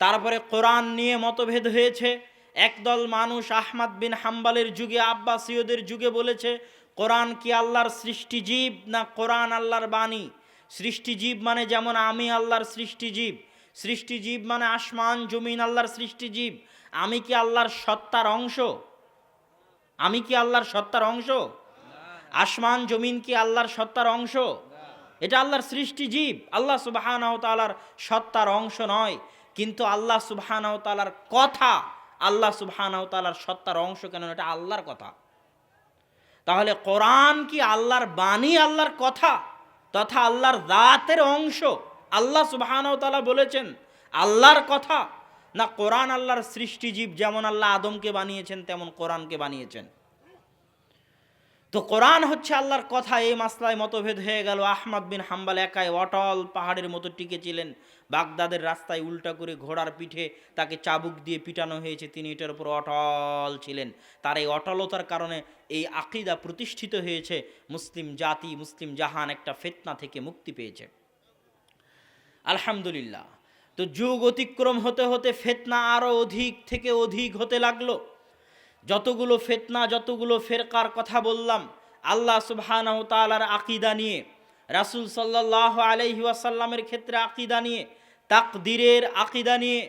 তারপরে কোরআন নিয়ে মতভেদ হয়েছে। একদল মানুষ আহমদ বিন হাম্বালের যুগে আব্বাসীয়দের যুগে বলেছে, কোরআন কি আল্লাহর সৃষ্টিজীব না কোরআন আল্লাহর বাণী? সৃষ্টিজীব মানে যেমন আমি আল্লাহর সৃষ্টিজীব সৃষ্টিজীব মানে আসমান, জমিন আল্লাহর সৃষ্টিজীব আমি কি আল্লাহর সত্তার অংশ? আমি কি আল্লাহর সত্তার অংশ? আসমান, জমিন কি আল্লাহর সত্তার অংশ? এটা আল্লাহর সৃষ্টিজীব আল্লাহ সুবাহানাও তালার সত্তার অংশ নয়। কিন্তু আল্লাহ সুবাহানাও তালার কথা, আল্লাহ সুবাহানাও তালার সত্তার অংশ কেন? এটা আল্লাহর কথা। তাহলে কোরআন কি আল্লাহর বাণী, আল্লাহর কথা, তথা আল্লাহর দাঁতের অংশ? আল্লাহ সুবাহানাও তালা বলেছেন, আল্লাহর কথা? না কোরআন আল্লাহর সৃষ্টিজীব, যেমন আল্লাহ আদমকে বানিয়েছেন, তেমন কোরআনকে বানিয়েছেন। তো কোরআন হচ্ছে আল্লাহর কথা, এই মাসলায় মতভেদ হয়ে গেল। আহমদ বিন হাম্বাল একাই অটল পাহাড়ের মতো টিকেছিলেন। বাগদাদের রাস্তায় উল্টা করে ঘোড়ার পিঠে তাকে চাবুক দিয়ে পিটানো হয়েছে। তিনি এটার উপর অটল ছিলেন। তার এই অটলতার কারণে এই আকিদা প্রতিষ্ঠিত হয়েছে। মুসলিম জাতি, মুসলিম জাহান একটা ফেতনা থেকে মুক্তি পেয়েছে। আলহামদুলিল্লাহ। তো যুগ অতিক্রম হতে হতে ফেতনা আরও অধিক থেকে অধিক হতে লাগল। যতগুলো ফেতনা, যতগুলো ফেরকার কথা বললাম, আল্লাহ সুবহানাহু তাআলার আকিদা নিয়ে, রাসূল সাল্লাহ ওয়াসাল্লামের ক্ষেত্রে আকিদা নিয়ে, তাকদিরের আকিদা নিয়ে,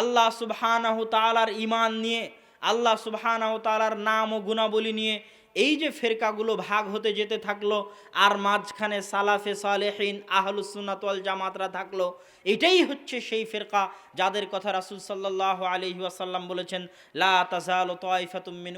আল্লাহ সুবহানাহু তাআলার ইমান নিয়ে, আল্লাহ সুবহানাহু তাআলার নাম ও গুণাবলী নিয়ে এই যে ফেরকাগুলো ভাগ হতে যেতে থাকল, আর মাঝখানে সালাফে সালেহিন আহলুসুন্নাত ওয়াল জামাতরা থাকল এটাই হচ্ছে সেই ফেরকা যাদের কথা রাসূল সাল্লাল্লাহু আলাইহি ওয়াসাল্লাম বলেছেন, লা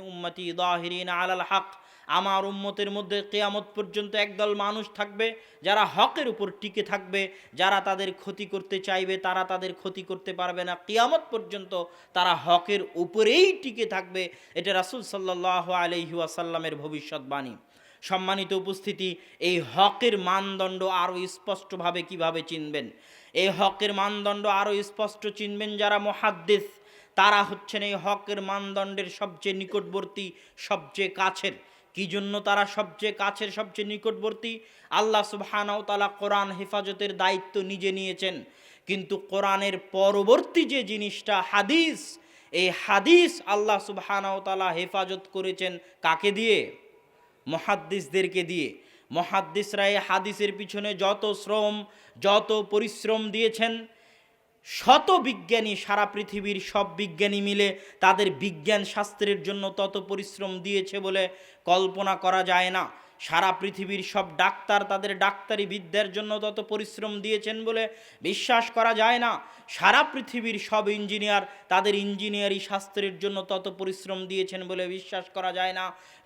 উম্মতি দাহিরিন আলাল হক। আমার উম্মতের মধ্যে কেয়ামত পর্যন্ত একদল মানুষ থাকবে যারা হকের উপর টিকে থাকবে, যারা তাদের ক্ষতি করতে চাইবে, তারা তাদের ক্ষতি করতে পারবে না। কেয়ামত পর্যন্ত তারা হকের উপরেই টিকে থাকবে। এটা রাসূল সাল্লাল্লাহু আলাইহি ওয়াসাল্লামের ভবিষ্যৎবাণী। সম্মানিত উপস্থিতি, এই হকের মানদণ্ড আরও স্পষ্টভাবে কীভাবে চিনবেন? এই হকের মানদণ্ড আরও স্পষ্ট চিনবেন যারা মহাদ্দেশ তারা হচ্ছেন এই হকের মানদণ্ডের সবচেয়ে নিকটবর্তী, সবচেয়ে কাছের। কি জন্য তারা সবচেয়ে কাছের, সবচেয়ে নিকটবর্তী? আল্লাহ সুবহানাহু তাআলা কোরআন হেফাজতের দায়িত্ব নিজে নিয়েছেন। কিন্তু কোরআনের পরবর্তী যে জিনিসটা, হাদিস, এই হাদিস আল্লাহ সুবহানাহু তাআলা হেফাজত করেছেন কাকে দিয়ে? মহাদ্দিসদেরকে দিয়ে। মহাদ্দিসরা এই হাদিসের পিছনে যত শ্রম, যত পরিশ্রম দিয়েছেন, শত বিজ্ঞানী, সারা পৃথিবীর সব বিজ্ঞানী মিলে তাদের বিজ্ঞান শাস্ত্রের জন্য তত পরিশ্রম দিয়েছে বলে কল্পনা করা যায় না। সারা পৃথিবীর সব ডাক্তার তাদের ডাক্তারি বিদ্যার জন্য তত পরিশ্রম দিয়েছেন বলে বিশ্বাস করা যায় না। সারা পৃথিবীর সব ইঞ্জিনিয়ার তাদের ইঞ্জিনিয়ারি শাস্ত্রের জন্য তত পরিশ্রম দিয়েছেন বলে বিশ্বাস করা যায় না।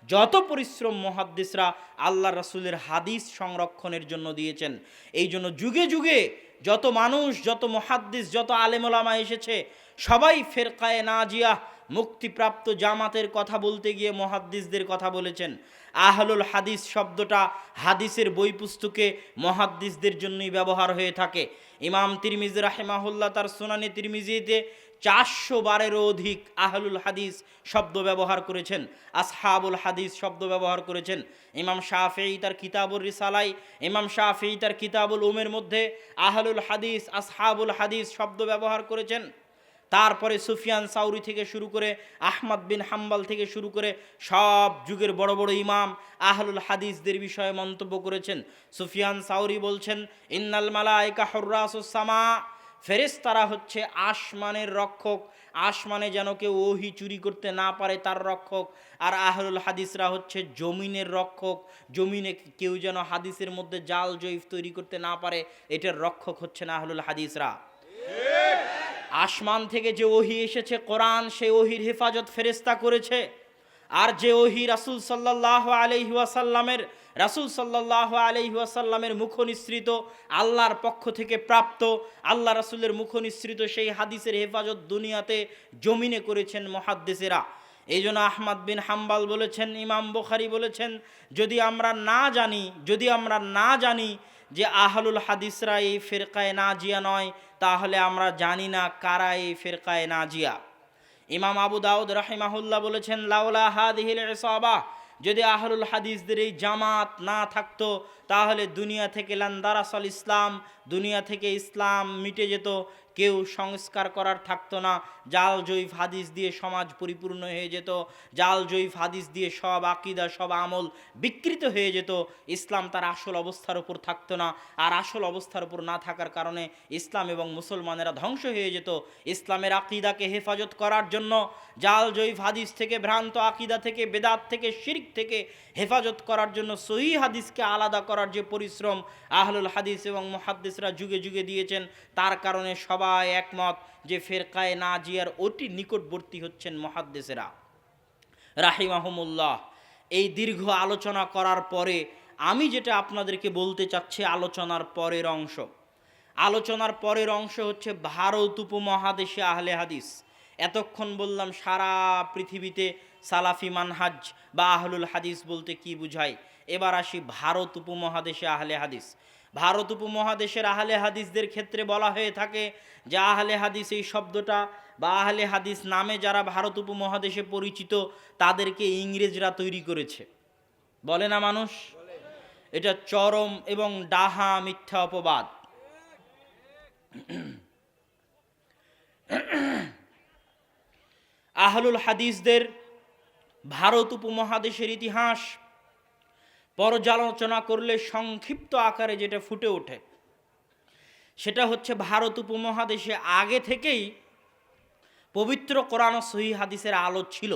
যত পরিশ্রম মহাদ্দিসরা আল্লাহ রাসূলের হাদিস সংরক্ষণের জন্য দিয়েছেন, এই জন্য যুগে যুগে যত মানুষ, যত মহাদ্দিস যত আলেমোলামা এসেছে, সবাই ফেরকায়ে নাজিয়া মুক্তিপ্রাপ্ত জামাতের কথা বলতে গিয়ে মহাদ্দিসদের কথা বলেছেন। আহলুল হাদিস শব্দটা হাদিসের বই পুস্তকে মহাদ্দিসদের জন্যই ব্যবহার হয়ে থাকে। ইমাম তিরমিজ রাহেমাহুল্লাহ তার সুনানি তিরমিজিতে চারশো বারেরও অধিক আহলুল হাদিস শব্দ ব্যবহার করেছেন, আসহাবুল হাদিস শব্দ ব্যবহার করেছেন। ইমাম শাফেই তার কিতাবুল রিসালাই, ইমাম শাফেই তার কিতাবুল উমের মধ্যে আহলুল হাদিস, আসহাবুল হাদিস শব্দ ব্যবহার করেছেন। তারপরে সুফিয়ান সাউরি থেকে শুরু করে আহমদ বিন হাম্বাল থেকে শুরু করে সব যুগের বড় বড় ইমাম আহলুল হাদিসদের বিষয়ে মন্তব্য করেছেন। সুফিয়ান সাউরি বলছেন, ইন্নাল মালাইকা হর্রাসুসামা ফেরেশতারা হচ্ছে আসমানের রক্ষক। আসমানে যেন কেউ ওহি চুরি করতে না পারে তার রক্ষক। আর আহলুল হাদিসরা হচ্ছে জমিনের রক্ষক। জমিনে কেউ যেন হাদিসের মধ্যে জাল জয়ীফ তৈরি করতে না পারে, এটার রক্ষক হচ্ছে না আহলুল হাদিসরা। আসমান থেকে যে ওহি এসেছে, কোরআন সে ওহির হেফাজত ফেরেস্তা করেছে। আর যে ওহি রাসুল সাল্লাহ আলহি ওয়াসাল্লামের, রাসুল সাল্লাহ আলহি ওয়াসাল্লামের মুখ নিঃসৃত আল্লাহর পক্ষ থেকে প্রাপ্ত, আল্লাহ রাসুলের মুখ নিঃসৃত সেই হাদিসের হেফাজত দুনিয়াতে জমিনে করেছেন মহাদ্দেশেরা এই জন্য আহমদ বিন হাম্বাল বলেছেন, ইমাম বুখারি বলেছেন, যদি আমরা না জানি, যদি আমরা না জানি যে আহলুল হাদিসরা এই ফেরকায় না জিয়া নয় তাহলে আমরা জানি না কারা এই ফেরকায় নাজিয়া। ইমাম আবু দাউদ রাহিমাহুল্লাহ বলেছেন, লাউলা হাদিহিল ইসাবা, যদি আহরুল হাদিসদের এই জামাত না থাকতো, তাহলে দুনিয়া থেকে লান্দারাসল ইসলাম, দুনিয়া থেকে ইসলাম মিটে যেত। কেউ সংস্কার করার থাকতো না। জাল, জৈব হাদিস দিয়ে সমাজ পরিপূর্ণ হয়ে যেত। জাল, জৈব হাদিস দিয়ে সব আকিদা, সব আমল বিকৃত হয়ে যেত। ইসলাম তার আসল অবস্থার উপর থাকতো না। আর আসল অবস্থার উপর না থাকার কারণে ইসলাম এবং মুসলমানেরা ধ্বংস হয়ে যেত। ইসলামের আকিদাকে হেফাজত করার জন্য জাল, জৈব হাদিস থেকে ভ্রান্ত আকিদা থেকে, বেদাত থেকে, শিরিক থেকে হেফাজত করার জন্য সহি হাদিসকে আলাদা করার যে পরিশ্রম আহলুল হাদিস এবং মুহাদ্দিসরা যুগে যুগে দিয়েছেন, তার কারণে সবাই একমত যে ফেরকায় না জিয়ার অতি নিকটবর্তী হচ্ছেন মহাদ্দেশেরা। রাহিমাহমুল্লাহ, এই দীর্ঘ আলোচনা করার পরে আমি যেটা আপনাদেরকে বলতে চাচ্ছি আলোচনার পরের অংশ। আলোচনার পরের অংশ হচ্ছে ভারত উপমহাদেশে আহলে হাদিস। এতক্ষণ বললাম সারা পৃথিবীতে সালাফি মানহাজ বা আহলুল হাদিস বলতে কি বুঝায়? এবার আসি ভারত উপমহাদেশে আহলে হাদিস। ভারত উপমহাদেশের আহলে হাদিসদের ক্ষেত্রে বলা হয়ে থাকে যে আহলে হাদিস এই শব্দটা বা আহলে হাদিস নামে যারা ভারত উপমহাদেশে পরিচিত, তাদেরকে ইংরেজরা তৈরি করেছে। বলে না মানুষ? এটা চরম এবং ডাহা মিথ্যা অপবাদ। আহলুল হাদিসদের ভারত উপমহাদেশের ইতিহাস পর্যালোচনা করলে সংক্ষিপ্ত আকারে যেটা ফুটে ওঠে, সেটা হচ্ছে ভারত উপমহাদেশে আগে থেকেই পবিত্র কোরআন সহি হাদিসের আলো ছিল।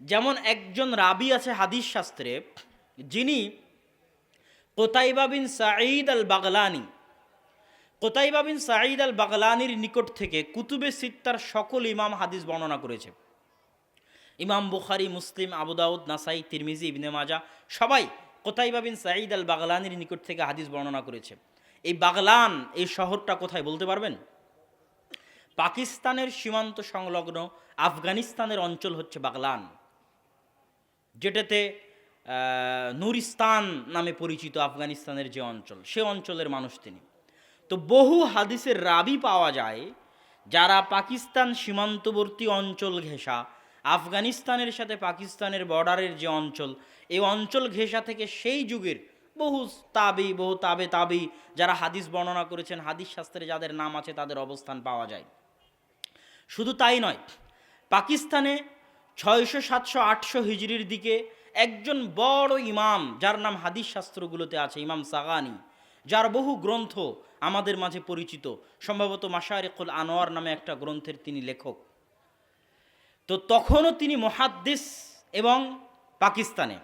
যেমন একজন রাবি আছে হাদিস শাস্ত্রে, যিনি কোতাইবা বিন সাঈদ আল বাগলানি কোতাইবা বিন সাঈদ আল বাগলানির নিকট থেকে কুতুবে সিত্তার সকল ইমাম হাদিস বর্ণনা করেছে। ইমাম বুখারি, মুসলিম আবুদাউদ নাসাই, তিরমিজি, ইবনে মাজা, সবাই কোতাইবা বিন সাঈদ আল বাগলানের নিকট থেকে হাদিস বর্ণনা করেছে। এই বাগলান, এই শহরটা কোথায় বলতে পারবেন? পাকিস্তানের সীমান্ত সংলগ্ন আফগানিস্তানের অঞ্চল হচ্ছে বাগলান, যেটাতে নুরিস্তান নামে পরিচিত আফগানিস্তানের যে অঞ্চল, সে অঞ্চলের মানুষ তিনি। তো বহু হাদিসের রাবি পাওয়া যায় যারা পাকিস্তান সীমান্তবর্তী অঞ্চল ঘেঁষা আফগানিস্তানের সাথে পাকিস্তানের বর্ডারের যে অঞ্চল, এই অঞ্চল ঘেঁষা থেকে সেই যুগের বহু তাবি, বহু তাবে তাবি যারা হাদিস বর্ণনা করেছেন, হাদিস শাস্ত্রে যাদের নাম আছে তাদের অবস্থান পাওয়া যায়। শুধু তাই নয়, পাকিস্তানে ছয়শো, সাতশো, আটশো হিজড়ির দিকে একজন বড় ইমাম, যার নাম হাদিস শাস্ত্রগুলোতে আছে, ইমাম সাগানি, যার বহু গ্রন্থ আমাদের মাঝে পরিচিত। সম্ভবত মাশারিকুল আনোয়ার নামে একটা গ্রন্থের তিনি লেখক। তো তখনও তিনি মহাদ্দেশ এবং পাকিস্তানে।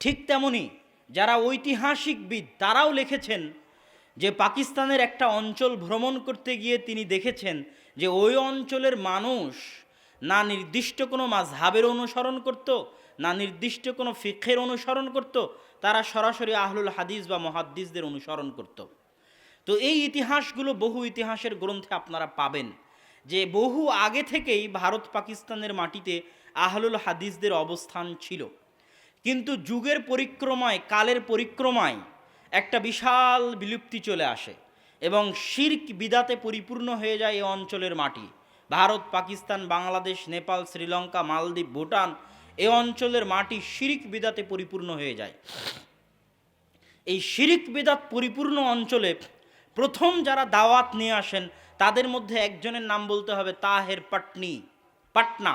ঠিক তেমনি যারা ঐতিহাসিকবিদ, তারাও লিখেছেন যে পাকিস্তানের একটা অঞ্চল ভ্রমণ করতে গিয়ে তিনি দেখেছেন যে ওই অঞ্চলের মানুষ না নির্দিষ্ট কোনো মাঝহাবের অনুসরণ করত, না নির্দিষ্ট কোনো ফিখের অনুসরণ করত, তারা সরাসরি আহলুল হাদিস বা মহাদ্দিসদের অনুসরণ করত। তো এই ইতিহাসগুলো বহু ইতিহাসের গ্রন্থে আপনারা পাবেন। যে বহু আগে থেকেই ভারত পাকিস্তানের মাটিতে আহলুল হাদিসদের অবস্থান ছিল। কিন্তু যুগের পরিক্রমায়, কালের পরিক্রমায় একটা বিশাল বিলুপ্তি চলে আসে এবং শির্ক বিদাতে পরিপূর্ণ হয়ে যায় এই অঞ্চলের মাটি। ভারত, পাকিস্তান, বাংলাদেশ, নেপাল, শ্রীলঙ্কা, মালদ্বীপ, ভুটান এ অঞ্চলের মাটি শিরিক বিদাতে পরিপূর্ণ হয়ে যায়। এই শিরিক বেদাত পরিপূর্ণ অঞ্চলে প্রথম যারা দাওয়াত নিয়ে আসেন তাদের মধ্যে একজনের নাম বলতে হবে তাহের পাটনি, পাটনা।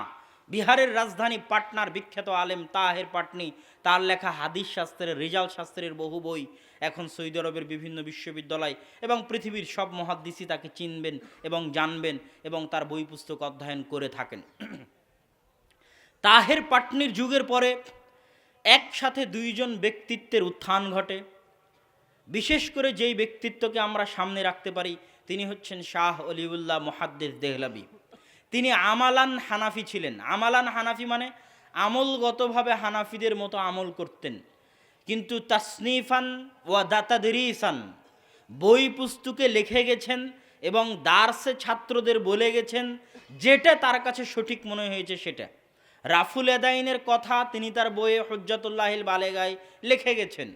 বিহারের রাজধানী পাটনার বিখ্যাত আলেম তাহের পাটনি। তার লেখা হাদিস শাস্ত্রের, রেজাল শাস্ত্রের বহু বই এখন সৌদি আরবের বিভিন্ন বিশ্ববিদ্যালয় এবং পৃথিবীর সব মহাদ্দিসই তাকে চিনবেন এবং জানবেন এবং তার বই পুস্তক অধ্যয়ন করে থাকেন। তাহের পাটনির যুগের পরে একসাথে দুইজন ব্যক্তিত্বের উত্থান ঘটে। বিশেষ করে যেই ব্যক্তিত্বকে আমরা সামনে রাখতে পারি তিনি হচ্ছেন শাহ অলিউল্লাহ মহাদ্দেস দেহলাবি। তিনি আমালান হানাফি ছিলেন। আমালান হানাফি মানে আমলগতভাবে হানাফিদের মতো আমল করতেন। কিন্তু তাসনিফান ওয়া দাতাদরিসান বই পুস্তকে লিখে গেছেন এবং দার্সে ছাত্রদের বলে গেছেন, যেটা তার কাছে সঠিক মনে হয়েছে সেটা। রাফুল এদাইনের কথা তিনি তার বইয়ে হজ্জাতুল্লাহিল বালেগায় লিখে গেছেন।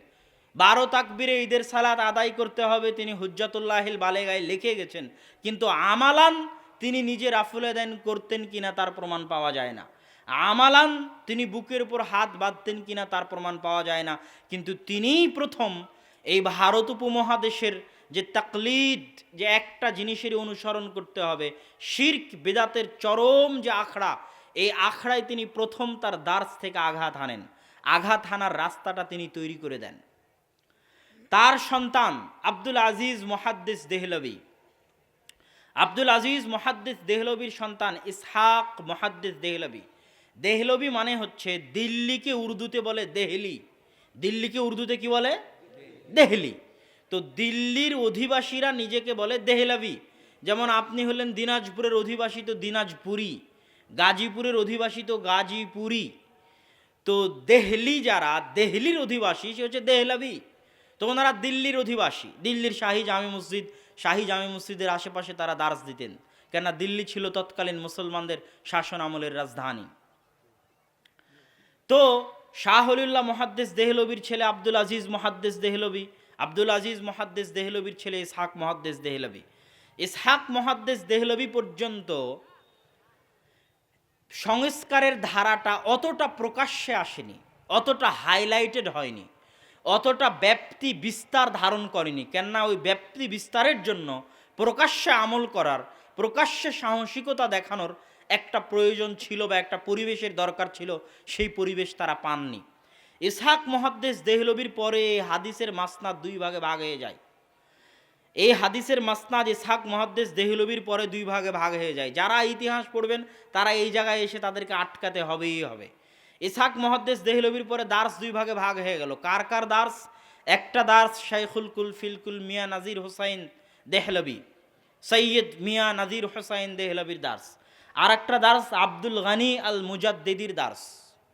বারো তাকবিরে ঈদের সালাত আদায় করতে হবে, তিনি হুজ্জাতুল্লাহিল বালেগায় লিখে গেছেন। কিন্তু আমালান তিনি নিজে রাফুল এদাইন করতেন কিনা তার প্রমাণ পাওয়া যায় না। আমালান তিনি বুকের উপর হাত বাঁধতেন কিনা তার প্রমাণ পাওয়া যায় না। কিন্তু তিনিই প্রথম এই ভারত উপমহাদেশের যে তাকলিদ, যে একটা জিনিসেরই অনুসরণ করতে হবে, শির্ক, বেদাতের চরম যে আখড়া, এই আখড়ায় তিনি প্রথম তার দার্স থেকে আঘাত হানেন আঘাত হানার রাস্তাটা তিনি তৈরি করে দেন। তার সন্তান আব্দুল আজিজ মোহাদ্দিস দেহলবি। আব্দুল আজিজ মোহাদ্দিস দেহলবির সন্তান ইসহাক মোহাদ্দিস দেহলবি। দেহলবি মানে হচ্ছে দিল্লিকে উর্দুতে বলে দেহলি। দিল্লিকে উর্দুতে কি বলে? দেহলি। তো দিল্লির অধিবাসীরা নিজেকে বলে দেহলাবি। যেমন আপনি হলেন দিনাজপুরের অধিবাসী, তো দিনাজপুরি। গাজীপুরের অধিবাসী, তো গাজীপুরি। তো দেহলি যারা, দেহলির অধিবাসী, সে হচ্ছে দেহলাবি। তো ওনারা দিল্লির অধিবাসী। দিল্লির শাহী জামে মসজিদ, শাহী জামে মসজিদের আশেপাশে তারা দার্স দিতেন। কেননা দিল্লি ছিল তৎকালীন মুসলমানদের শাসন আমলের রাজধানী। তো শাহ হলিউল্লাহ মহাদ্দেস দেহলবির ছেলে আব্দুল আজিজ মহাদ্দেস দেহলবি, আব্দুল আজিজ মহাদ্দেস দেহলবির ছেলে ইসহাক মহাদ্দেস দেহলবি। ইসহাক মহাদ্দেস দেহলবি পর্যন্ত সংস্কারের ধারাটা অতটা প্রকাশ্যে আসেনি, অতটা হাইলাইটেড হয়নি। অতটা ব্যাপ্তি বিস্তার ধারণ করেনি। কেননা ওই ব্যাপ্তি বিস্তারের জন্য প্রকাশ্যে আমল করার, প্রকাশ্যে সাহসিকতা দেখানোর একটা প্রয়োজন ছিল বা একটা পরিবেশের দরকার ছিল, সেই পরিবেশ তারা পাননি। ইসহাক মহাদ্দেশ দেহলবির পরে এই হাদিসের মাসনাদ দুই ভাগে ভাগ হয়ে যায়। এই হাদিসের মাসনাদ ইসহাক মহাদ্দেশ দেহলবির পরে দুই ভাগে ভাগ হয়ে যায়। যারা ইতিহাস পড়বেন, তারা এই জায়গায় এসে তাদেরকে আটকাতে হবেই হবে। ইসহাক মহাদ্দেশ দেহলবির পরে দার্স দুই ভাগে ভাগ হয়ে গেল। কার কার দার্স? একটা দার্স শাইখুল কুল ফিলকুল মিয়া নাজির হোসাইন দেহলবি। সৈয়দ মিয়া নাজির হোসাইন দেহলবির দার্স। আর একটা দার্স আব্দুল গানি আল মুজাদ্দিদির দার্স।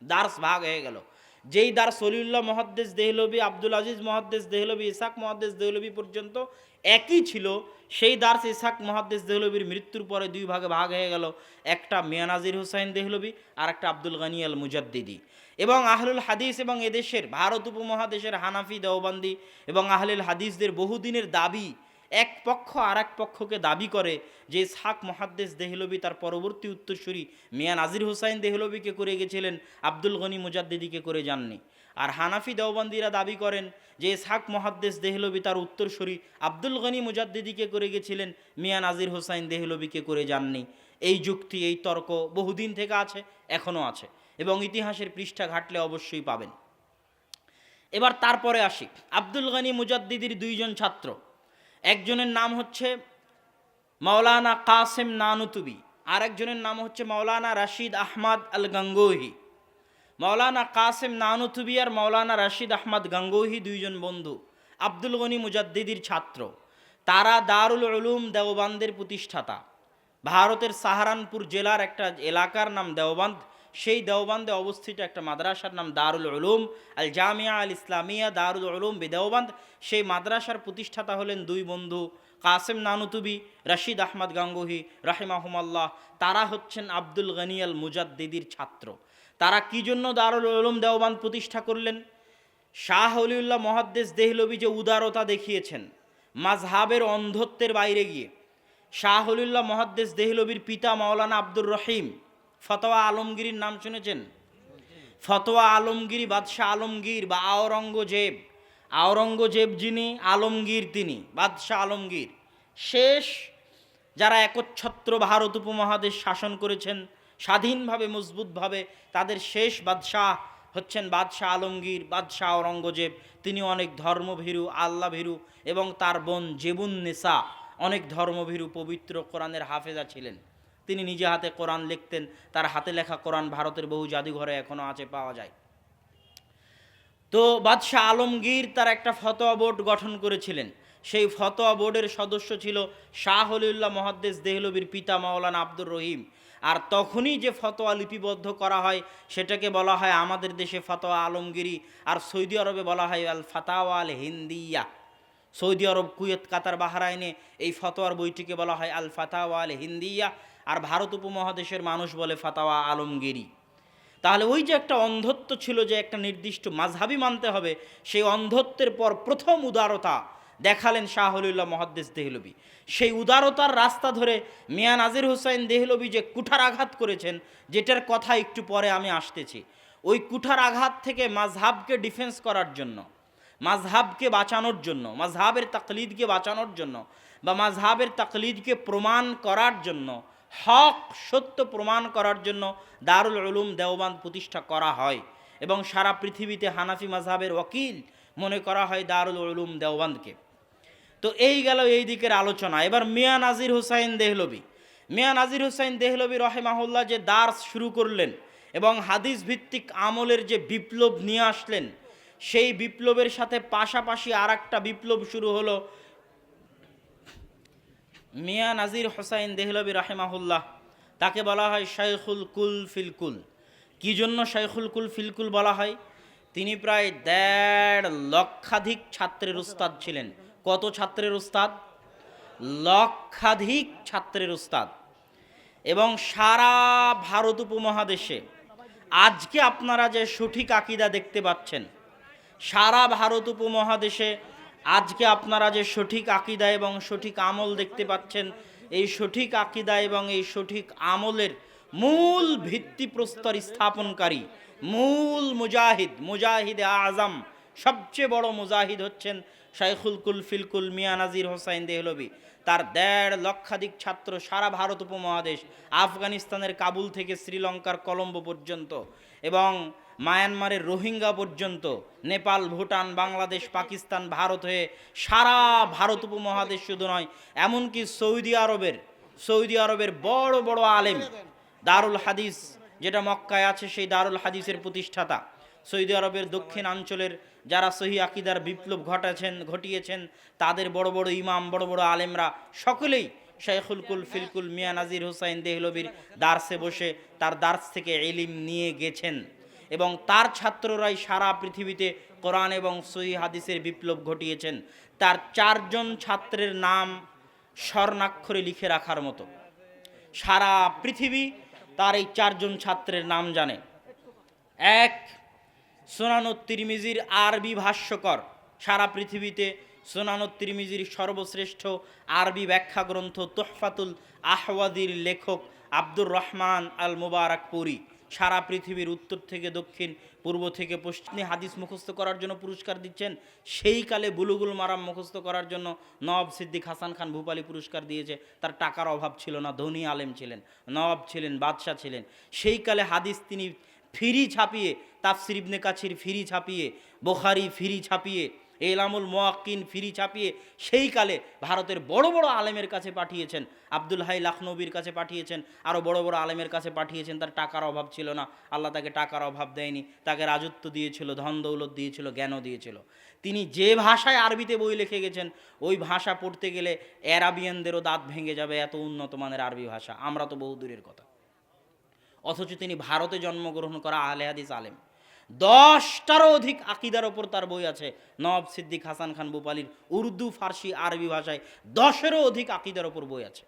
দার্স ভাগ হয়ে গেল। যেই দার সলিউল্লাহ মহাদ্দেশ দেহলবি, আব্দুল আজিজ মহাদ্দেশ দেহলবি ইসাক মহাদ্দেশ দেহলবি পর্যন্ত একই ছিল। সেই দার্স ইসাক মহাদ্দেশ দেহলবির মৃত্যুর পরে দুই ভাগে ভাগ হয়ে গেল। একটা মিয়ানাজির হুসাইন দেহলবি আর একটা আব্দুল গানি আল মুজাদ্দিদি এবং আহলুল হাদিস এবং এদেশের ভারত উপমহাদেশের হানাফি, দেওবান্দি এবং আহলুল হাদিসদের বহুদিনের দাবি, এক পক্ষ আর এক পক্ষকে দাবি করে যে ইসহাক মহাদ্দেশ দেহলবি তার পরবর্তী উত্তরসূরি মিয়া নাজির হুসাইন দেহলবিকে করে গেছিলেন, আব্দুল গনি মুজাদ্দিদিকে করে যাননি। আর হানাফি দেওবন্দিরা দাবি করেন যে ইসহাক মহাদ্দেশ দেহলবি তার উত্তরসূরি আব্দুল গনি মুজাদ্দিদিকে করে গেছিলেন, মিয়া নাজির হোসাইন দেহলবিকে করে যাননি। এই যুক্তি, এই তর্ক বহুদিন থেকে আছে এখনও আছে এবং ইতিহাসের পৃষ্ঠা ঘাটলে অবশ্যই পাবেন। এবার তারপরে আসি। আব্দুল গনি মুজাদ্দিদির দুইজন ছাত্র। একজনের নাম হচ্ছে মাওলানা কাসেম নানুতুবি আর একজনের নাম হচ্ছে মাওলানা রাশিদ আহমদ আল গঙ্গোহি মাওলানা কাসেম নানুতুবি আর মৌলানা রাশিদ আহমদ গঙ্গোহি দুইজন বন্ধু, আব্দুল গনি মুজাদ্দিদির ছাত্র। তারা দারুল উলুম দেওবান্দের প্রতিষ্ঠাতা। ভারতের সাহারানপুর জেলার একটা এলাকার নাম দেওবান্দ, সেই দেওবান্দে অবস্থিত একটা মাদ্রাসার নাম দারুল উলুম, আল জামিয়া আল ইসলামিয়া দারুল উলুম বেদেওবান্দ সেই মাদ্রাসার প্রতিষ্ঠাতা হলেন দুই বন্ধু, কাসেম নানুতুবি, রশিদ আহমদ গাঙ্গুহি, রাহিমাহুমাল্লাহ। তারা হচ্ছেন আব্দুল গনি আল মুজাদ্দিদির ছাত্র। তারা কি জন্য দারুল উলুম দেওবান প্রতিষ্ঠা করলেন? শাহ অলিউল্লাহ মহাদ্দেশ দেহলবি যে উদারতা দেখিয়েছেন মাঝহাবের অন্ধত্বের বাইরে গিয়ে। শাহ অলিউল্লাহ মহাদ্দেশ দেহলবির পিতা মাওলানা আব্দুর রহিম ফতোয়া আলমগীরির নাম শুনেছেন? ফতোয়া আলমগীরি, বাদশাহ আলমগীর বা আওরঙ্গজেব। আওরঙ্গজেব যিনি, আলমগীর তিনি, বাদশাহ আলমগীর। শেষ যারা একচ্ছত্র ভারত উপমহাদেশ শাসন করেছেন স্বাধীনভাবে, মজবুতভাবে তাদের শেষ বাদশাহ হচ্ছেন বাদশাহ আলমগীর, বাদশাহ আওরঙ্গজেব তিনি অনেক ধর্মভীরু আল্লাহ ভীরু এবং তার বোন জেবুন নেসা অনেক ধর্মভীরু, পবিত্র কোরআনের হাফেজা ছিলেন। তিনি নিজে হাতে কোরআন লিখতেন, তার হাতে লেখা কোরআন ভারতের বহু জাদুঘরে এখনও আছে, পাওয়া যায়। তো বাদশাহ আলমগীর তার একটা ফতোয়া বোর্ড গঠন করেছিলেন। সেই ফতোয়া বোর্ডের সদস্য ছিল শাহ হলিউল্লাহ মহাদ্দেশ দেহলবির পিতা মাওলানা আব্দুর রহিম। আর তখনই যে ফতোয়া লিপিবদ্ধ করা হয়, সেটাকে বলা হয় আমাদের দেশে ফতোয়া আলমগিরি আর সৌদি আরবে বলা হয় আল ফাতাওয়া আল হিন্দিয়া। সৌদি আরব, কুয়েত, কাতার, বাহারাইনে এই ফতোয়ার বইটিকে বলা হয় আল ফাতাওয়া আল হিন্দিয়া। আর ভারত উপমহাদেশের মানুষ বলে ফাতাওয়া আলমগিরি তাহলে ওই যে একটা অন্ধত্ব ছিল যে একটা নির্দিষ্ট মাঝহাবি মানতে হবে, সেই অন্ধত্বের পর প্রথম উদারতা দেখালেন শাহরুল্লাহ মহাদ্দেশ দেহলবি। সেই উদারতার রাস্তা ধরে মিয়া নাজির হুসাইন দেহলবি যে কুঠার আঘাত করেছেন, যেটার কথা একটু পরে আমি আসতেছি। ওই কুঠার আঘাত থেকে মাঝহাবকে ডিফেন্স করার জন্য, মাঝহাবকে বাঁচানোর জন্য, মাঝহাবের তাকলিদকে বাঁচানোর জন্য বা মাঝহাবের তাকলিদকে প্রমাণ করার জন্য, হক, সত্য প্রমাণ করার জন্য দারুল উলুম দেওবান প্রতিষ্ঠা করা হয় এবং সারা পৃথিবীতে হানাফি মাঝহাবের ওকিল মনে করা হয় দারুল উলুম দেওবানকে তো এই গেল এই দিকের আলোচনা। এবার মিয়া নাজির হুসাইন দেহলবি। মিয়া নাজির হুসাইন দেহলবি রহেমাহুল্লাহ যে দার্স শুরু করলেন এবং হাদিস ভিত্তিক আমলের যে বিপ্লব নিয়ে আসলেন, সেই বিপ্লবের সাথে পাশাপাশি আর একটা বিপ্লব শুরু হলো মিয়া নাজির হোসাইন দেহলবি রাহেমাহুল্লাহ। তাকে বলা হয় শাইখুল কুল ফিলকুল কি জন্য শাইখুল কুল ফিলকুল বলা হয়? তিনি প্রায় দেড় লক্ষাধিক ছাত্রের উস্তাদ ছিলেন। কত ছাত্রের উস্তাদ? লক্ষাধিক ছাত্রের উস্তাদ। এবং সারা ভারত উপমহাদেশে আজকে আপনারা যে সঠিক আকিদা দেখতে পাচ্ছেন, সারা ভারত উপমহাদেশে আজকে আপনারা যে সঠিক আকিদা এবং সঠিক আমল দেখতে পাচ্ছেন, এই সঠিক আকিদা এবং এই সঠিক আমলের মূল ভিত্তিপ্রস্তর স্থাপনকারী, মূল মুজাহিদ মুজাহিদ আজম সবচেয়ে বড় মুজাহিদ হচ্ছেন শাইখুল কুল ফিলকুল মিয়া নাজির হোসাইন দেহলবি। তার দেড় লক্ষাধিক ছাত্র সারা ভারত উপমহাদেশ, আফগানিস্তানের কাবুল থেকে শ্রীলঙ্কার কলম্বো পর্যন্ত এবং মায়ানমারের রোহিঙ্গা পর্যন্ত, নেপাল, ভুটান, বাংলাদেশ, পাকিস্তান, ভারত হয়ে সারা ভারত উপমহাদেশ শুধু নয়, এমনকি সৌদি আরবের সৌদি আরবের বড় বড় আলেম দারুল হাদিস যেটা মক্কায় আছে সেই দারুল হাদিসের প্রতিষ্ঠাতা। সৌদি আরবের দক্ষিণাঞ্চলের যারা সহি আকিদার বিপ্লব ঘটাছেন, ঘটিয়েছেন, তাদের বড় বড় ইমাম, বড় বড় আলেমরা সকলেই শেখুল কুল ফিলকুল মিয়া নাজির হুসাইন দেহলবির দার্সে বসে তার দার্স থেকে এলিম নিয়ে গেছেন। এবং তার ছাত্ররাই সারা পৃথিবীতে কোরআন এবং সহি হাদিসের বিপ্লব ঘটিয়েছেন। তার চারজন ছাত্রের নাম স্বর্ণাক্ষরে লিখে রাখার মতো। সারা পৃথিবী তার এই চারজন ছাত্রের নাম জানে। এক সোনানো তিরমিজির আরবি ভাষ্যকর। সারা পৃথিবীতে সোনানো তিরমিজির সর্বশ্রেষ্ঠ আরবি ব্যাখ্যা গ্রন্থ তোহফাতুল আহওয়াদির লেখক আব্দুর রহমান আল মুবারকপুরি। সারা পৃথিবীর উত্তর থেকে দক্ষিণ, পূর্ব থেকে পশ্চিমে হাদিস মুখস্থ করার জন্য পুরস্কার দিচ্ছেন। সেই কালে বুলুগুল মারাম মুখস্থ করার জন্য নবাব সিদ্দিক হাসান খান ভূপালী পুরস্কার দিয়েছে। তার টাকার অভাব ছিল না, ধনী আলেম ছিলেন নবাব ছিলেন, বাদশাহ ছিলেন। সেই কালে হাদিস তিনি ফিরি ছাপিয়ে, তাফসির ইবনে কাছির ফিরি ছাপিয়ে, বোখারি ফিরি ছাপিয়ে এলামুল মোয়াক্কিন ফিরি ছাপিয়ে, সেই কালে ভারতের বড় বড় আলেমের কাছে পাঠিয়েছেন, আব্দুল হাই লাখনবীর কাছে পাঠিয়েছেন আরও বড় বড় আলেমের কাছে পাঠিয়েছেন, তার টাকার অভাব ছিল না, আল্লাহ তাকে টাকার অভাব দেয়নি, তাকে রাজত্ব দিয়েছিল, ধন দৌলত দিয়েছিল, জ্ঞানও দিয়েছিল। তিনি যে ভাষায় আরবিতে বই লিখে গেছেন, ওই ভাষা পড়তে গেলে অ্যারাবিয়ানদেরও দাঁত ভেঙে যাবে, এত উন্নত মানের আরবি ভাষা, আমরা তো বহু দূরের কথা। অথচ তিনি ভারতে জন্মগ্রহণ করা আলে হাদিস আলেম। দশটারও অধিক আকিদার ওপর তার বই আছে। নবাব সিদ্দিক, হাসান খান ভূপালির উর্দু, ফার্সি, আরবি ভাষায় দশেরও অধিক আকিদার ওপর বই আছে।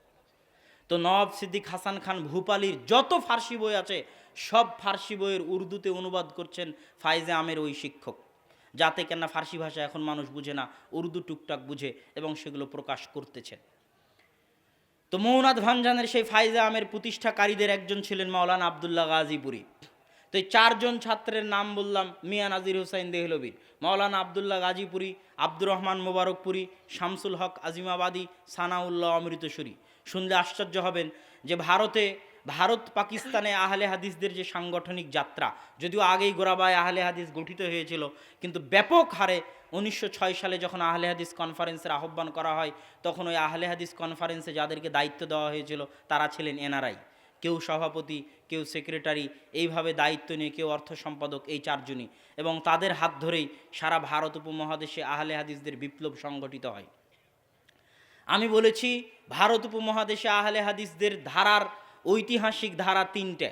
তো নবাব সিদ্দিক, হাসান খান, ভূপালির যত ফার্সি বই আছে, সব ফার্সি বইয়ের উর্দুতে অনুবাদ করছেন ফাইজে আমের ওই শিক্ষক। যাতে কেন ফার্সি ভাষা এখন মানুষ বুঝে না, উর্দু টুকটাক বুঝে এবং সেগুলো প্রকাশ করতেছেন। তো মৌনাথ ভানজানের সেই ফাইজে আমের প্রতিষ্ঠাকারীদের একজন ছিলেন মাওলানা আবদুল্লাহ গাজীপুরি তো এই চারজন ছাত্রের নাম বললাম মিয়া নাজির হুসাইন দেহলবির, মাওলানা আবদুল্লাহ গাজীপুরি আব্দুর রহমান মোবারকপুরি শামসুল হক আজিমাবাদী, সানাউল্লাহ অমৃতসরী। শুনলে আশ্চর্য হবেন যে ভারতে, ভারত পাকিস্তানে আহলে হাদিসদের যে সাংগঠনিক যাত্রা, যদিও আগেই গোরাবায় আহলে হাদিস গঠিত হয়েছিল, কিন্তু ব্যাপক হারে উনিশশো ছয় সালে যখন আহলে হাদিস কনফারেন্সের আহ্বান করা হয়, তখন ওই আহলে হাদিস কনফারেন্সে যাদেরকে দায়িত্ব দেওয়া হয়েছিল, তারা ছিলেন এনআরআই। কেউ সভাপতি, কেউ সেক্রেটারি এইভাবে দায়িত্ব নিয়ে কেউ অর্থ সম্পাদক, এই চারজনই। এবং তাদের হাত ধরেই সারা ভারত উপমহাদেশে আহলে হাদিসদের বিপ্লব সংগঠিত হয়। আমি বলেছি, ভারত উপমহাদেশে আহলে হাদিসদের ধারার ঐতিহাসিক ধারা তিনটে।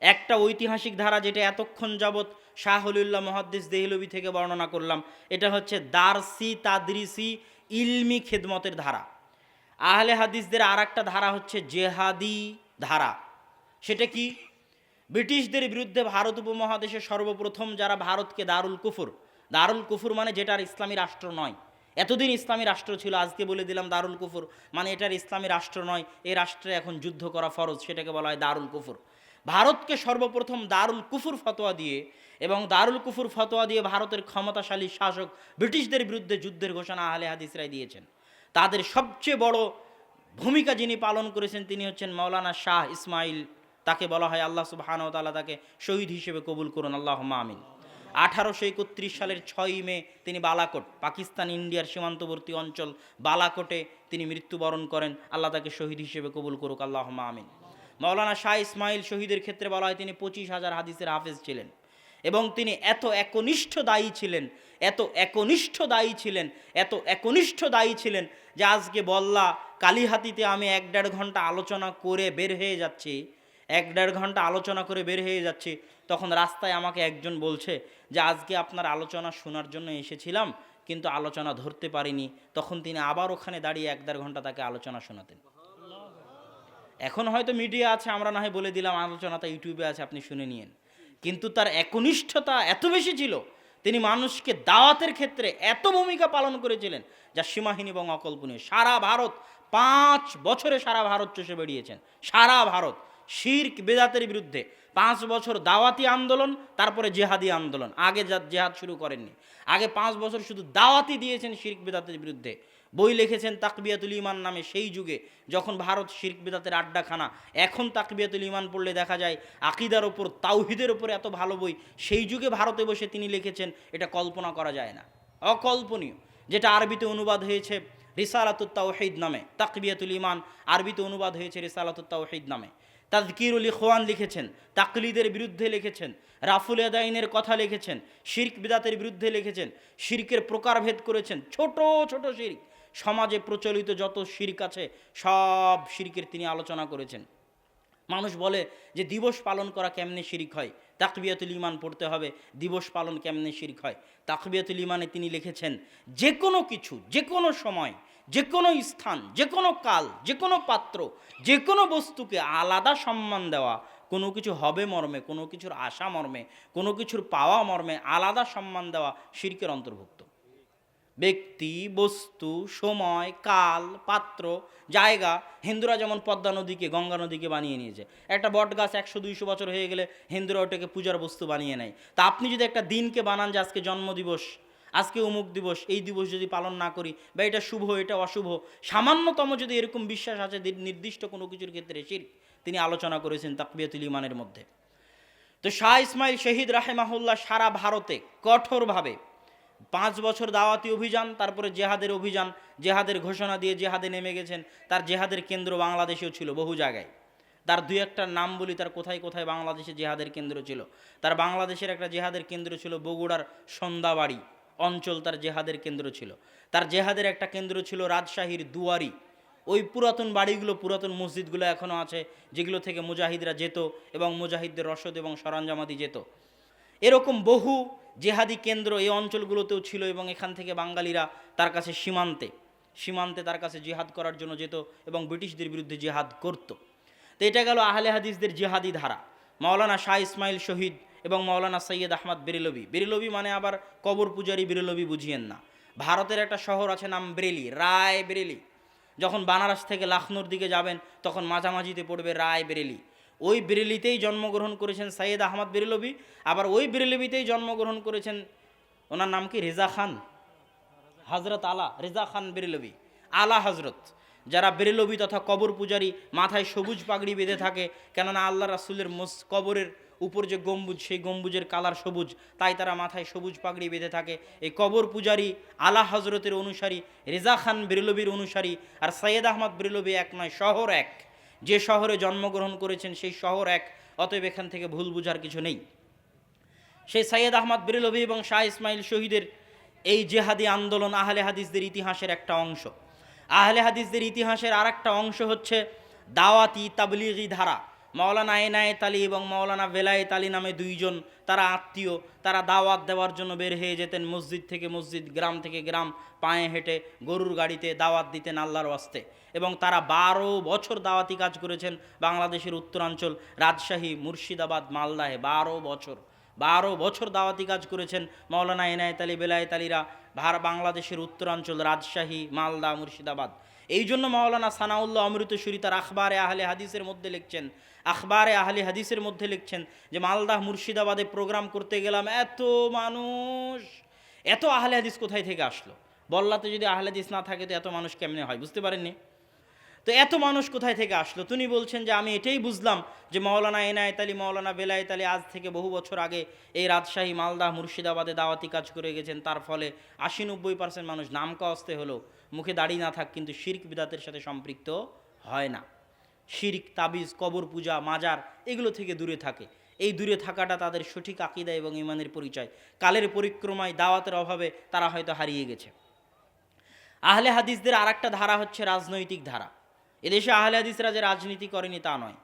একটা ঐতিহাসিক ধারা যেটা এতক্ষণ যাবৎ শাহলিল্লাহ মহাদ্দিস দেহলবি থেকে বর্ণনা করলাম। এটা হচ্ছে দারসি তাদরিসি ইলমি খেদমতের ধারা। আহলে হাদিসদের আর একটা ধারা হচ্ছে জেহাদি ধারা। সেটা কি? ব্রিটিশদের বিরুদ্ধে ভারত উপমহাদেশে সর্বপ্রথম যারা ভারতকে দারুল কুফুর দারুল কুফুর মানে যেটার ইসলামী রাষ্ট্র নয়। এতদিন ইসলামী রাষ্ট্র ছিল, আজকে বলে দিলাম দারুল কুফুর মানে এটার ইসলামী রাষ্ট্র নয়। এই রাষ্ট্রে এখন যুদ্ধ করা ফরজ, সেটাকে বলা হয় দারুল কুফুর। ভারতকে সর্বপ্রথম দারুল কুফুর ফতোয়া দিয়ে এবং দারুল কুফুর ফতোয়া দিয়ে ভারতের ক্ষমতাশালী শাসক ব্রিটিশদের বিরুদ্ধে যুদ্ধের ঘোষণা আহলে হাদিসরাই দিয়েছেন। তাদের সবচেয়ে বড় ভূমিকা যিনি পালন করেছেন তিনি হচ্ছেন মাওলানা শাহ ইসমাইল। তাকে বলা হয় আল্লাহ সুবহান ও তাকে শহীদ হিসেবে কবুল করুন আল্লাহ আমিন। আঠারোশো একত্রিশ সালের ছয়ই মে তিনি বালাকোট, পাকিস্তান ইন্ডিয়ার সীমান্তবর্তী অঞ্চল বালাকোটে তিনি মৃত্যুবরণ করেন। আল্লাহ তাকে শহীদ হিসেবে কবুল করুক আল্লাহ আমিন। মাওলানা শাহ ইসমাইল শহীদের ক্ষেত্রে বলা হয় তিনি পঁচিশ হাজার হাদিসের হাফেজ ছিলেন। এবং তিনি এত একনিষ্ঠ দায়ী ছিলেন, এত একনিষ্ঠ দায়ী ছিলেন, এত একনিষ্ঠ দায়ী ছিলেন যে আজকে বল্লা কালীহাতিতে আমি এক দেড় ঘণ্টা আলোচনা করে বের হয়ে যাচ্ছি, এক দেড় ঘণ্টা আলোচনা করে বের হয়ে যাচ্ছি, তখন রাস্তায় আমাকে একজন বলছে যে আজকে আপনার আলোচনা শোনার জন্য এসেছিলাম, কিন্তু আলোচনা ধরতে পারিনি। তখন তিনি আবার ওখানে দাঁড়িয়ে এক দেড় ঘণ্টা তাকে আলোচনা শোনাতেন। এখন হয়তো মিডিয়া আছে, আমরা না হয় বলে দিলাম, আলোচনাটা ইউটিউবে আছে, আপনি শুনে নিয়েন। কিন্তু তার একনিষ্ঠতা এত বেশি ছিল, তিনি মানুষকে দাওয়াতের ক্ষেত্রে এত ভূমিকা পালন করেছিলেন, যা সীমাহীন এবং অকল্পনীয়। সারা ভারত, পাঁচ বছরে সারা ভারত চষে বেরিয়েছেন সারা ভারত, শির্ক বেদাতের বিরুদ্ধে পাঁচ বছর দাওয়াতি আন্দোলন, তারপরে জেহাদি আন্দোলন। আগে যা জেহাদ শুরু করেননি। আগে পাঁচ বছর শুধু দাওয়াতি দিয়েছেন শির্ক বেদাতের বিরুদ্ধে। বই লিখেছেন তাকবিয়াতুল ইমান নামে সেই যুগে, যখন ভারত শির্ক বেদাতের আড্ডাখানা, এখন তাকবিয়াতুল ইমান পড়লে দেখা যায় আকিদার ওপর, তাওহিদের ওপর এত ভালো বই, সেই যুগে ভারতে বসে তিনি লিখেছেন, এটা কল্পনা করা যায় না। অকল্পনীয়, যেটা আরবিতে অনুবাদ হয়েছে রিসালাতুত তাওহিদ নামে, তাকবিয়াতুল ইমান আরবিতে অনুবাদ হয়েছে রিসালাতুত তাওহিদ নামে। তাজকিরুল ইখওয়ান লিখেছেন, তাকলিদের বিরুদ্ধে লিখেছেন, রাফুল আদাইনের কথা লিখেছেন, শির্ক বিদাতের বিরুদ্ধে লিখেছেন, শির্কের প্রকারভেদ করেছেন, ছোট ছোট শির্ক। সমাজে প্রচলিত যত শির্ক আছে, সব শির্কের তিনি আলোচনা করেছেন। মানুষ বলে যে দিবস পালন করা কেমনে শিরিক হয়? তাকবিয়াতুল ইমান পড়তে হবে, দিবস পালন কেমনে শিরিক হয়? তাকবিয়াতুল ইমানে তিনি লিখেছেন যে কোনো কিছু যে কোনো সময় যে কোনো স্থান যে কোনো কাল যে কোনো পাত্র যে কোনো বস্তুকে আলাদা সম্মান দেওয়া, কোনো কিছু হবে মর্মে, কোনো কিছুর আশা মর্মে, কোনো কিছুর পাওয়া মর্মে আলাদা সম্মান দেওয়া শিরকের অন্তর্ভুক্ত। ব্যক্তি, বস্তু, সময়, কাল, পাত্র, জায়গা। হিন্দুরা যেমন পদ্মা নদীকে, গঙ্গা নদীকে বানিয়ে নিয়েছে। একটা বট গাছ একশো, দুইশো বছর হয়ে গেলে হিন্দুরা ওটাকে পূজার বস্তু বানিয়ে নেয়। তা আপনি যদি একটা দিনকে বানান যে আজকে জন্মদিবস, আজকে অমুক দিবস, এই দিবস যদি পালন না করি বা এটা শুভ, এটা অশুভ, সামান্যতম যদি এরকম বিশ্বাস আছে নির্দিষ্ট কোনো কিছুর ক্ষেত্রে শির, তিনি আলোচনা করেছেন তাকবিয়াতুল ইমানের মধ্যে। তো শাহ ইসমাইল শহীদ রাহেমাহুল্লাহ সারা ভারতে কঠোরভাবে পাঁচ বছর দাওয়াতি অভিযান, তারপরে জেহাদের অভিযান, জেহাদের ঘোষণা দিয়ে জেহাদে নেমে গেছেন। তার জেহাদের কেন্দ্র বাংলাদেশেও ছিল বহু জায়গায়। তার দুই একটা নাম বলি, তার কোথায় কোথায় বাংলাদেশে জেহাদের কেন্দ্র ছিল? তার বাংলাদেশের একটা জেহাদের কেন্দ্র ছিল বগুড়ার সন্ধ্যাবাড়ি অঞ্চল, তার জেহাদের কেন্দ্র ছিল। তার জেহাদের একটা কেন্দ্র ছিল রাজশাহীর দুয়ারি। ওই পুরাতন বাড়িগুলো, পুরাতন মসজিদগুলো এখনও আছে, যেগুলো থেকে মুজাহিদরা যেত এবং মুজাহিদদের রসদ এবং সরঞ্জামাদি যেত। এরকম বহু জেহাদি কেন্দ্র এই অঞ্চলগুলোতেও ছিল এবং এখান থেকে বাঙালিরা তার কাছে সীমান্তে সীমান্তে তার কাছে জিহাদ করার জন্য যেত এবং ব্রিটিশদের বিরুদ্ধে জিহাদ করত। তো এটা গেল আহলে হাদিসদের জিহাদি ধারা। মাওলানা শাহ ইসমাইল শহীদ এবং মাওলানা সৈয়দ আহমদ বেরেলবি। বেরেলবি মানে আবার কবর পূজারি বেরেলবি বুঝিয়েন না। ভারতের একটা শহর আছে নাম বেরেলি, রায় বেরেলি। যখন বানারস থেকে লাখনৌর দিকে যাবেন, তখন মাঝামাঝিতে পড়বে রায় বেরেলি। ওই বেরেলিতেই জন্মগ্রহণ করেছেন সাইয়েদ আহমদ বেরেলবি আবার ওই বেরেলবিতেই জন্মগ্রহণ করেছেন ওনার নাম কি? রেজা খান। হজরত আলা, রেজা খান বেরেলবি আলা হজরত যারা বেরেলবি তথা কবর পূজারী, মাথায় সবুজ পাগড়ি বেঁধে থাকে, কেননা আল্লাহ রাসুলের মোস, কবরের উপর যে গম্বুজ, সেই গম্বুজের কালার সবুজ, তাই তারা মাথায় সবুজ পাগড়ি বেঁধে থাকে। এই কবর পূজারী, আলা হজরতের অনুসারী, রেজা খান বেরেলবির অনুসারী, আর সৈয়দ আহমদ বেরেলবি এক নয়, শহর এক। যে শহরে জন্মগ্রহণ করেছেন, সেই শহর এক, অতএব এখান থেকে ভুল বুঝার কিছু নেই। সেই সৈয়দ আহমদ বিরলভী এবং শাহ ইসমাইল শহীদের এই জেহাদি আন্দোলন আহলে হাদিসদের ইতিহাসের একটা অংশ। আহলে হাদিসদের ইতিহাসের আর একটা অংশ হচ্ছে দাওয়াতি তাবলিগি ধারা। মাওলানা এনায়েত আলী এবং মাওলানা বেলায়েত আলী নামে দুইজন তারা আত্মীয়, তারা দাওয়াত দেওয়ার জন্য বের হয়ে যেতেন মসজিদ থেকে মসজিদ, গ্রাম থেকে গ্রাম, পায়ে হেঁটে গরুর গাড়িতে দাওয়াত দিতেন আল্লাহর ওয়াস্তে। এবং তারা বারো বছর দাওয়াতি কাজ করেছেন বাংলাদেশের উত্তরাঞ্চল রাজশাহী, মুর্শিদাবাদ, মালদাহে, বারো বছর। বারো বছর দাওয়াতি কাজ করেছেন মাওলানা এনায়েত আলী, বেলায়েত আলীরা ভার বাংলাদেশের উত্তরাঞ্চল, রাজশাহী, মালদা, মুর্শিদাবাদ। এই জন্য মাওলানা সানাউল্লাহ অমৃতসুরি তার আখবারে আহলে হাদিসের মধ্যে লিখছেন আখবারে আহলে হাদিসের মধ্যে লিখছেন যে, মালদাহ মুর্শিদাবাদে প্রোগ্রাম করতে গেলাম, এত মানুষ। এত আহলে হাদিস কোথায় থেকে আসলো? বল্লাতে যদি আহলে হাদিস না থাকে, তো এত মানুষ কেমনে হয়? বুঝতে পারেননি? তো এত মানুষ কোথায় থেকে আসলো? তিনি বলছেন যে, আমি এটাই বুঝলাম যে মৌলানা এনায়েত আলী মৌলানা বেলায়েত আলী আজ থেকে বহু বছর আগে এই রাজশাহী মালদা মুর্শিদাবাদে দাওয়াতি কাজ করে গেছেন। তার ফলে আশি নব্বই পার্সেন্ট মানুষ নামকা অস্তে হলো। মুখে দাড়ি না থাক, কিন্তু শির্ক বিদাতের সাথে সম্পৃক্ত হয় না। শিরিক, তাবিজ, কবর পূজা, মাজার, এগুলো থেকে দূরে থাকে। এই দূরে থাকাটা তাদের সঠিক আকিদা এবং ইমানের পরিচয়। কালের পরিক্রমায়, দাওয়াতের অভাবে তারা হয়তো হারিয়ে গেছে। আহলে হাদিসদের আর একটা ধারা হচ্ছে রাজনৈতিক ধারা। এদেশে আহলে হাদিসরা যে রাজনীতি করেনি তা নয়।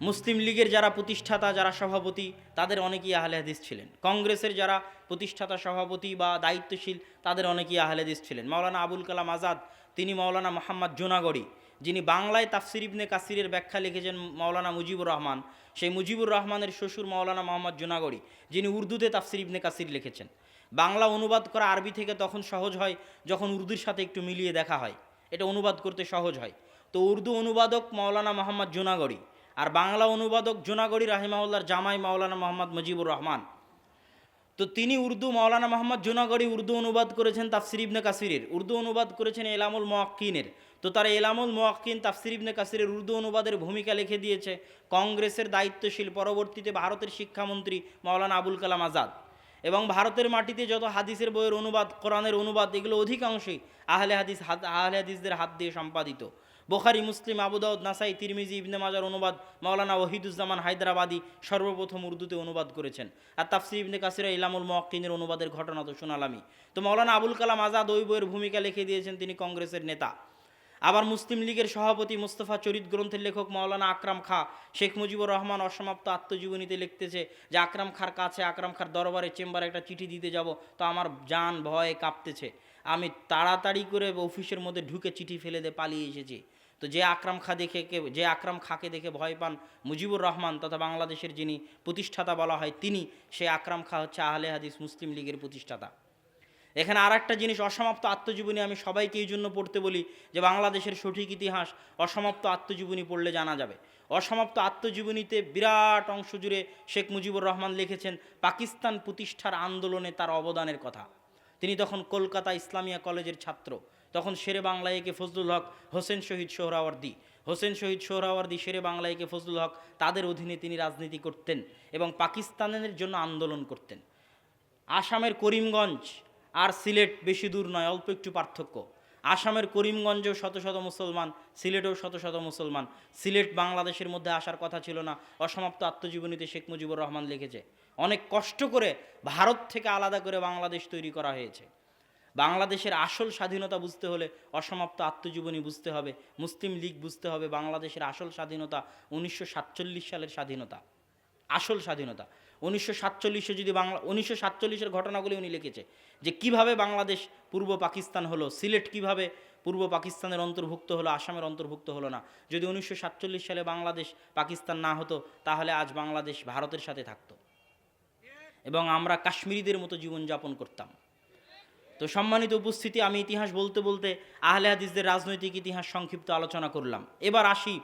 মুসলিম লীগের যারা প্রতিষ্ঠাতা, যারা সভাপতি, তাদের অনেকেই আহলে হাদিস ছিলেন। কংগ্রেসের যারা প্রতিষ্ঠাতা, সভাপতি বা দায়িত্বশীল, তাদের অনেকেই আহলে হাদিস ছিলেন। মাওলানা আবুল কালাম আজাদ, তিনি মাওলানা মোহাম্মদ জোনাগড়ি যিনি বাংলায় তাফসির ইবনে কাসিরের ব্যাখ্যা লিখেছেন মাওলানা মুজিবুর রহমান, সেই মুজিবুর রহমানের শ্বশুর মাওলানা মোহাম্মদ জোনাগড়ি, যিনি উর্দুতে তাফসির ইবনে কাসির লিখেছেন। বাংলা অনুবাদ করা আরবি থেকে তখন সহজ হয় যখন উর্দুর সাথে একটু মিলিয়ে দেখা হয়। এটা অনুবাদ করতে সহজ হয়। তো উর্দু অনুবাদক মাওলানা মোহাম্মদ জোনাগড়ি আর বাংলা অনুবাদক জোনাগড়ি রাহিমাউল্লার জামাই মাওলানা মোহাম্মদ মুজিবুর রহমান। তো তিনি উর্দু, মাওলানা মোহাম্মদ জোনাগড়ি উর্দু অনুবাদ করেছেন তাফসির ইবনে কাসিরের। উর্দু অনুবাদ করেছেন এলামুল মোয়াক্কিনের। তো তারা এলামুল মোয়াক্কিন, তাফসির ইবনে কাসিরের উর্দু অনুবাদের ভূমিকা লিখে দিয়েছে কংগ্রেসের দায়িত্বশীল, পরবর্তীতে ভারতের শিক্ষামন্ত্রী মাওলানা আবুল কালাম আজাদ। এবং ভারতের মাটিতে যত হাদিসের বইয়ের অনুবাদ, কোরআনের অনুবাদ, এগুলো অধিকাংশই আহলে হাদিস, আহলে হাদিসদের হাত দিয়ে সম্পাদিত। বোখারি, মুসলিম আবুদাউদ নাসাই, তিরমিজি, ইবনে মাজার অনুবাদ, মাওলানা ওহিদুজ্জামান হায়দ্রাবাদি সর্বপ্রথম উর্দুতে অনুবাদ করেছেন। আর তাফসির ইবনে কাসিরা ইলামুল মহকিনের অনুবাদের ঘটনা তো শোনালামি তো মাওলানা আবুল কালাম আজাদ ওই বইয়ের ভূমিকা লিখে দিয়েছেন তিনি কংগ্রেসের নেতা। আবার মুসলিম লীগের সভাপতি মুস্তফা চরিত গ্রন্থের লেখক মাওলানা আকরাম খা, শেখ মুজিবুর রহমান অসমাপ্ত আত্মজীবনীতে লিখতেছে যে, আকরাম খার কাছে, আকরাম খার দরবারে চেম্বারে একটা চিঠি দিতে যাব, তো আমার জান ভয়ে কাঁপতেছে। আমি তাড়াতাড়ি করে অফিসের মধ্যে ঢুকে চিঠি ফেলে দিয়ে পালিয়ে এসেছি। তো যে আকরাম খা দেখে যে আকরাম খাকে দেখে ভয় পান মুজিবুর রহমান তথা বাংলাদেশের যিনি প্রতিষ্ঠাতা বলা হয়, তিনি সে আকরাম খা হচ্ছে আহলে হাদিস মুসলিম লীগের প্রতিষ্ঠাতা। এখানে আর একটা জিনিস, অসমাপ্ত আত্মজীবনী আমি সবাইকে এই জন্য পড়তে বলি যে বাংলাদেশের সঠিক ইতিহাস অসমাপ্ত আত্মজীবনী পড়লে জানা যাবে। অসমাপ্ত আত্মজীবনীতে বিরাট অংশ জুড়ে শেখ মুজিবুর রহমান লিখেছেন, পাকিস্তান প্রতিষ্ঠার আন্দোলনে তার অবদানের কথা। তিনি তখন কলকাতা ইসলামিয়া কলেজের ছাত্র। তখন শেরে বাংলা একে ফজলুল হক, হোসেন শহীদ সোহরাওয়ার্দী। হোসেন শহীদ সোহরাওয়ার্দী, শেরে বাংলা একে ফজলুল হক, তাদের অধীনে তিনি রাজনীতি করতেন এবং পাকিস্তানের জন্য আন্দোলন করতেন। আসামের করিমগঞ্জ আর সিলেট বেশি দূর নয়, অল্প একটু পার্থক্য। আসামের করিমগঞ্জেও শত শত মুসলমান, সিলেটেও শত শত মুসলমান। সিলেট বাংলাদেশের মধ্যে আসার কথা ছিল না, অসমাপ্ত আত্মজীবনীতে শেখ মুজিবুর রহমান লিখেছে। অনেক কষ্ট করে ভারত থেকে আলাদা করে বাংলাদেশ তৈরি করা হয়েছে। বাংলাদেশের আসল স্বাধীনতা বুঝতে হলে অসমাপ্ত আত্মজীবনী বুঝতে হবে, মুসলিম লীগ বুঝতে হবে বাংলাদেশের আসল স্বাধীনতা, উনিশশো সাতচল্লিশ সালের স্বাধীনতা, আসল স্বাধীনতা। উনিশশো সাতচল্লিশে যদি বাংলা, উনিশশো সাতচল্লিশের ঘটনাগুলি উনি লিখেছে যে কীভাবে বাংলাদেশ পূর্ব পাকিস্তান হলো, সিলেট কীভাবে পূর্ব পাকিস্তানের অন্তর্ভুক্ত হলো, আসামের অন্তর্ভুক্ত হলো না। যদি উনিশশো সাতচল্লিশ সালে বাংলাদেশ পাকিস্তান না হতো, তাহলে আজ বাংলাদেশ ভারতের সাথে থাকতো। এবং আমরা কাশ্মীরিদের মতো জীবনযাপন করতাম। তো সম্মানিত উপস্থিতি, আমি ইতিহাস বলতে বলতে আহলে হাদিসদের রাজনৈতিক ইতিহাস সংক্ষিপ্ত আলোচনা করলাম। এবার আসি